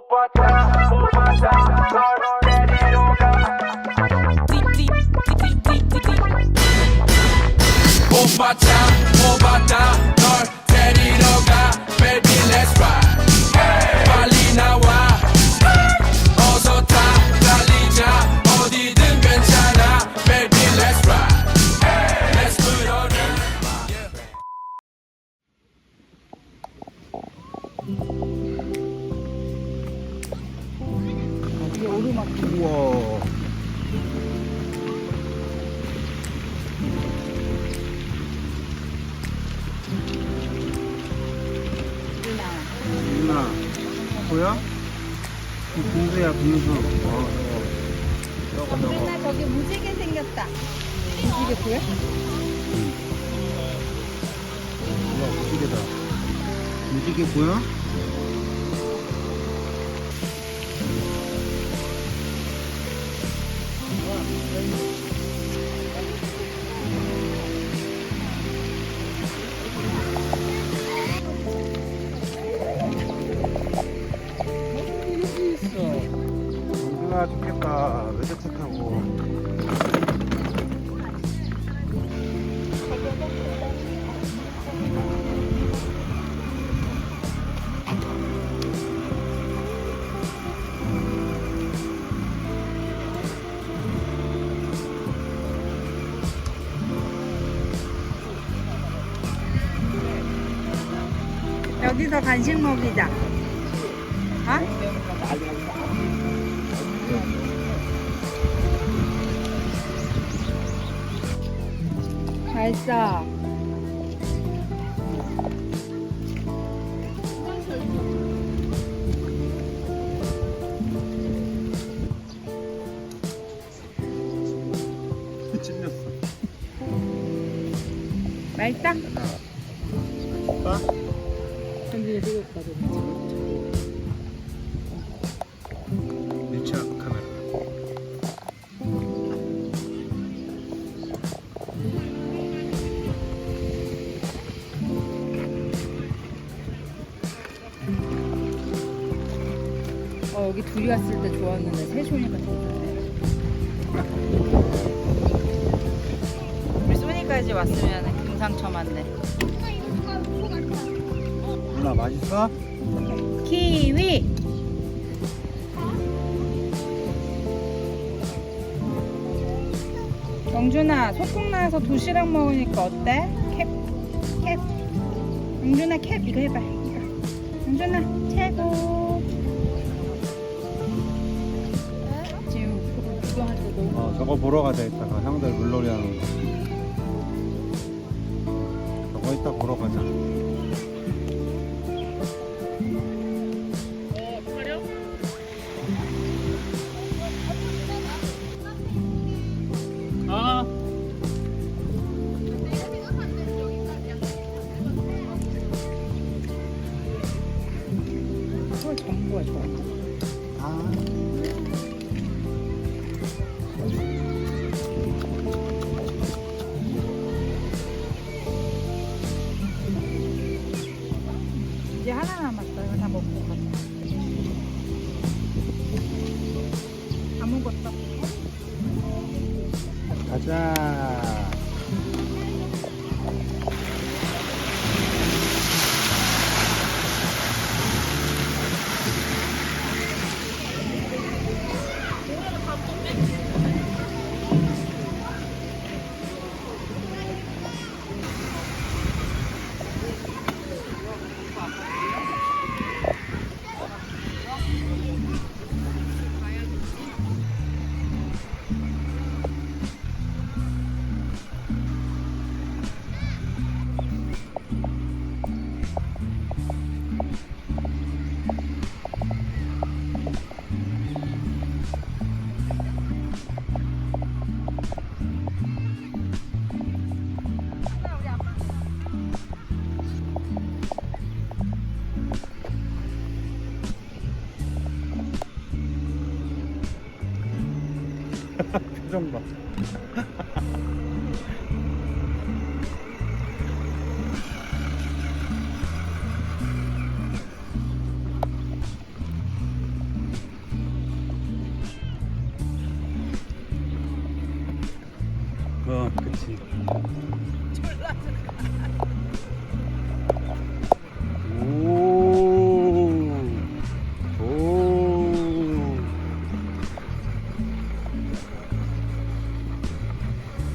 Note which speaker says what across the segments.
Speaker 1: 오빠차 오빠차 널 데리러 가
Speaker 2: 오빠차 오바다 널 데리러 가
Speaker 3: 그 빙수야 빙수 어 저거 저거
Speaker 4: 누나 저기 무지개 생겼다. 무지개 보여?
Speaker 3: 우와 무지개다 무지개 보여? 여기
Speaker 4: 오늘도 간식 먹이자. 아? 맛있어. 맛있다.
Speaker 3: 아. 어? 1차 카메라.
Speaker 4: 어, 여기 둘이 왔을 때 좋았는데 셋이니까 좋네. 우리 소니까지 왔으면 금상첨화인데.
Speaker 3: 누나 맛있어?
Speaker 4: 키위. 영준아 소풍 나와서 도시락 먹으니까 어때? 캡, 캡. 영준아 캡 이거 해봐. 이거. 영준아 최고. 지금 그거 할때 너무.
Speaker 3: 어 저거 보러 가자 이따가 형들 물놀이 하는 거 저거 이따 보러 가자
Speaker 4: 아무것도 없고.
Speaker 3: 가자 어, 그치. 오, 오.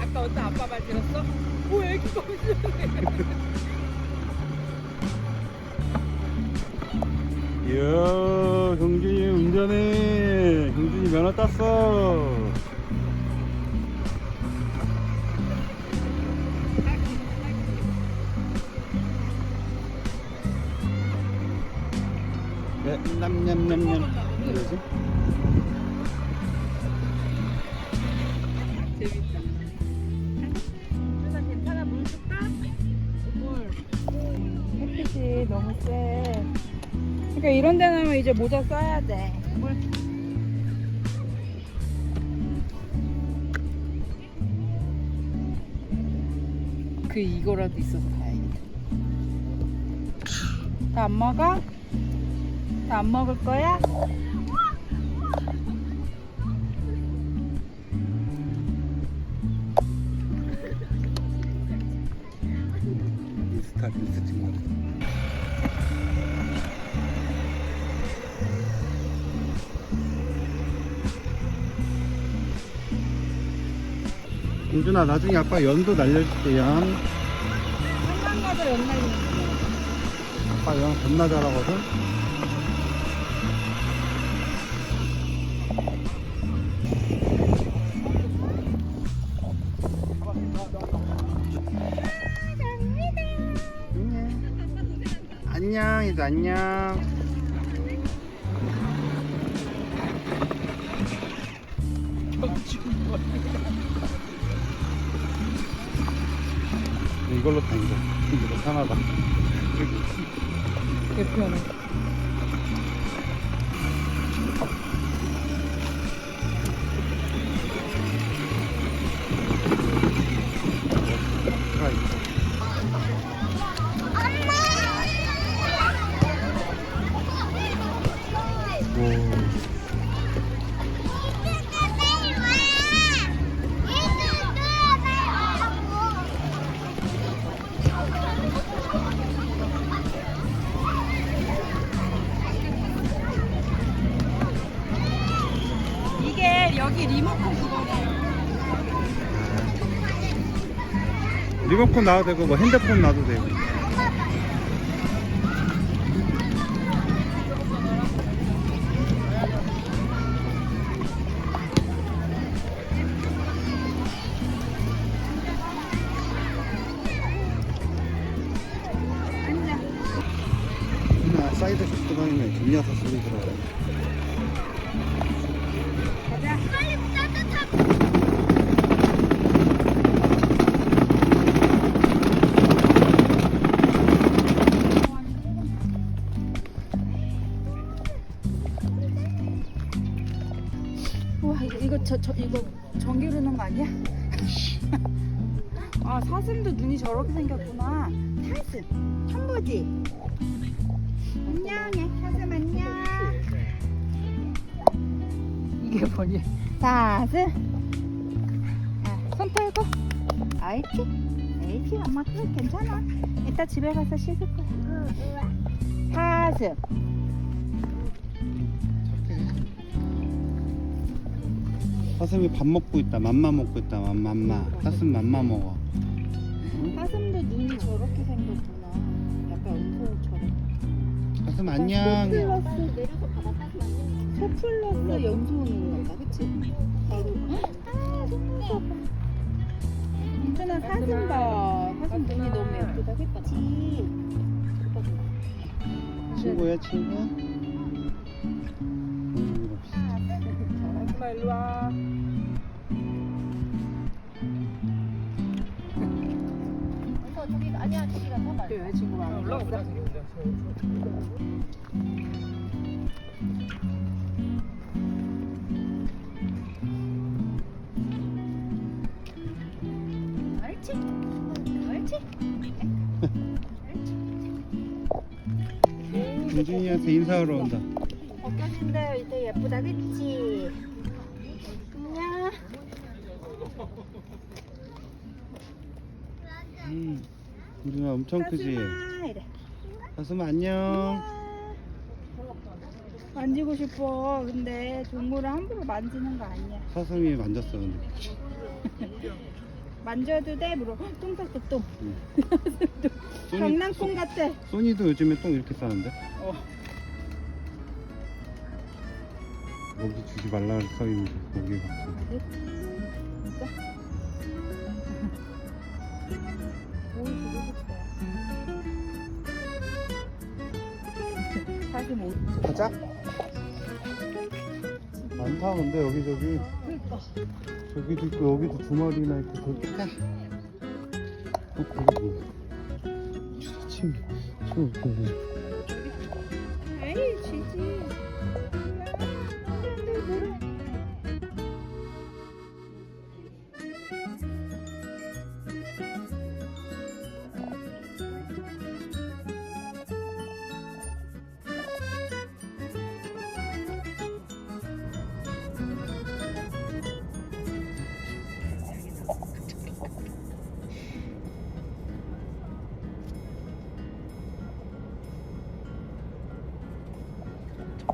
Speaker 4: 아까 어떤 아빠 말 들었어? 오 애기가
Speaker 3: 이야, 경준이 운전해. 경준이 면허 땄어. 냠냠냠냠. 뭐지?
Speaker 4: 재밌다 누나 괜찮아 물 줄까? 물 햇빛이 너무 세 그러니까 이런 데는 이제 모자 써야 돼 물 그 이거라도 있어서 다행이다 다안 먹어? 다안 먹을 거야?
Speaker 3: 인스타 릴스 찍는 거. 윤준아 나중에 아빠 연도 날려줄게 연
Speaker 4: 한강가도 연날리는
Speaker 3: 아빠 연 겁나 잘하거든 안녕 이제 안녕. 이걸로 다니자 이거 편하다
Speaker 4: 개편해 리모컨
Speaker 3: 놔도 되고 뭐 핸드폰 놔도 되고
Speaker 4: 저, 저 이거 전기로 넣은 거 아니야? 아 사슴도 눈이 저렇게 생겼구나. 사슴 천보지. 안녕해 사슴 안녕. 이게 뭐니? 사슴. 아, 손 털고. 아이치 아이치 엄마 그거 괜찮아. 이따 집에 가서 씻을 거야. 사슴
Speaker 3: 사슴이 밥 먹고 있다 맘마 먹고 있다 맘마. 사슴 맘마 먹어.
Speaker 4: 사슴도 눈이 저렇게 생겼구나. 약간 은소처럼.
Speaker 3: 사슴 안녕
Speaker 4: 플러스. 내려서 바다 따서 소 플러스 오는 건가 그치? 아 괜찮아 사슴 봐. 사슴 눈이 너무 예쁘다. 그치?
Speaker 3: 친구야 친구? 음,
Speaker 4: 엄마 일로 와 친구가 안 올라가 보자
Speaker 5: 옳지. 옳지.
Speaker 3: 윤준이한테 인사하러 온다
Speaker 5: 벗겨진대 되게 예쁘다, 그치? 안녕.
Speaker 3: 음, 음, 우리가 엄청 크지?
Speaker 4: 사슴아 이래.
Speaker 3: 사슴 안녕.
Speaker 4: 만지고 싶어. 근데 동물을 함부로 만지는 거 아니야.
Speaker 3: 사슴이 만졌어 근데.
Speaker 4: 만져도 돼? 물어. 헉, 똥 쌌어 똥.
Speaker 3: 응. 소니-
Speaker 4: 장난감 같아.
Speaker 3: 소니도 요즘에 똥 이렇게 싸는데?
Speaker 4: 어.
Speaker 3: 먹이 주지 말라 써 있는데 먹이 같은.
Speaker 4: 진짜? 뭘 주고 싶어. 사슴 옷.
Speaker 3: 가자. 많다 근데 여기저기
Speaker 4: 그니까.
Speaker 3: 저기도 있고 여기도 두 마리나 있고 저기 가. 어침 있고 뭐.
Speaker 4: 에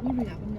Speaker 4: 저걸로